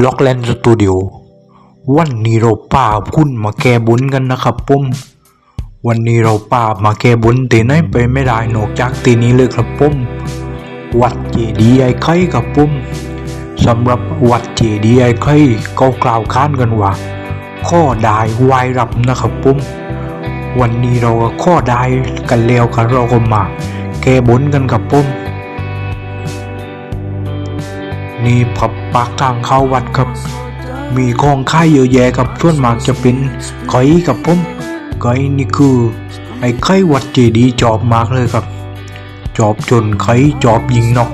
ล็อกแลนด์สตูดิโอวันนี้เราป้าคุณมาแก้บนกันนะครับผมวันนี้เราป้ามาแก้บนตีไหนไปไม่ได้นอกจากตีนี้เลยครับผมวัดเจดีย์ไอ้ไข่ครับผมสำหรับวัดเจดีย์ไอ้ไข่ก็กล่าวค้านกันว่า ข้อได้วายรับนะครับผมวันนี้เราก็ข้อได้กันแล้วกันเราก็มาแก้บนกันครับผม นี่ผับปากทางเข้าวัดครับ มีของค่ายเยอะแยะครับส่วนมากจะเป็นไก่กับผมไก่นี่คือไอ้ไข่วัดเจดีย์จอบมากเลยครับ จอบจนไข่จอบยิงนก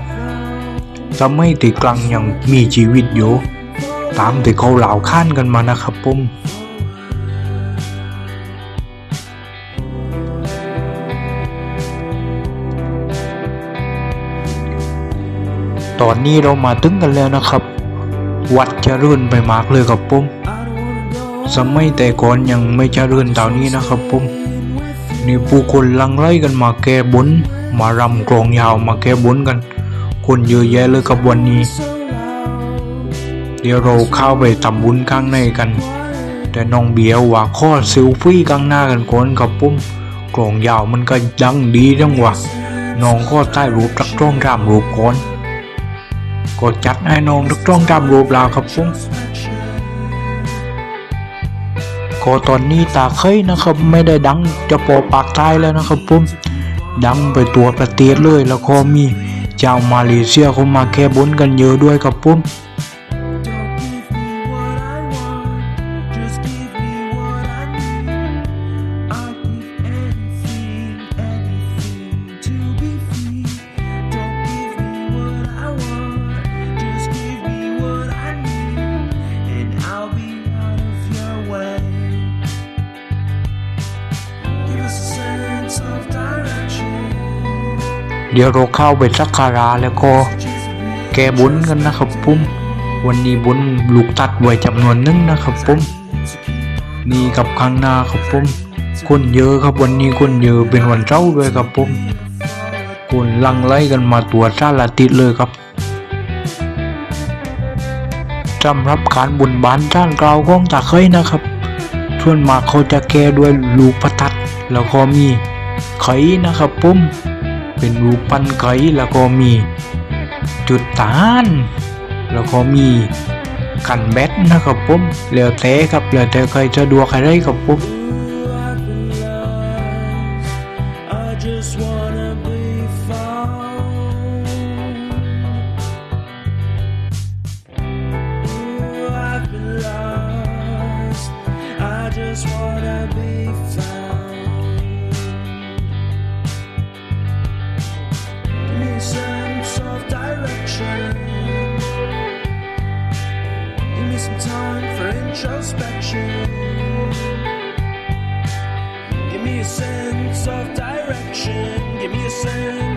จะไม่ติดกลางยังมีชีวิตอยู่ตามที่เขาเหล่าข้านกันมานะครับผม ตอนนี้เรามาถึงกันแล้วนะครับ วัดเจริญไปมากเลยครับผมสมัยแต่ก่อนยังไม่เจริญเท่านี้นะครับผมนี่ผู้คนลังไหลกันมาแก้บนมารำกลองยาวมาแก้บนกัน คนเยอะแยะเลยครับวันนี้ เดี๋ยวเราเข้าไปทำบุญข้างในกัน แต่น้องเบียวว่าข้อเซลฟี่ข้างหน้ากันก่อนครับผมกลองยาวมันก็ดังดีจังวะน้องก็ใต้รูปจักร้องรามรูปก่อน กดจัดให้นมทุกต้องตามรูปราวครับผมก็ตอนนี้ตาเคยนะครับ ไม่ได้ดังจะปอปากตายแล้วนะครับผมดังไปตัวประเทศเลยแล้วก็มีเจ้ามาเลเซียเขามาแค่บนกันเยอะด้วยครับผม ดี๋ยวเราเข้าไปสักการะแล้วก็แก้บนกันนะครับผมวันนี้บนลูกตัดไว้จำนวนหนึงนะครับผมนี่กับข้างหน้าครับผมคนเยอะครับวันนี้คนเยอะเป็นวันเช้าร์ด้วยครับผมคนลังไล่กันมาตัวซาลาติดเลยครับสำรับการบุญบานจ้านกล่าวของตาเคยนะครับส่วนมากเขาจะแก้ด้วยลูกประทัด แล้วก็มีไข่นะครับผม เป็นรูปปั้นไก่แล้วก็มี จุดตานแล้วก็มีกันแบตนะครับผมเหลือแต่ครับเหลือแต่ใครจะดูใครได้ครับผม I just wanna be time for introspection. Give me a sense of direction. Give me a sense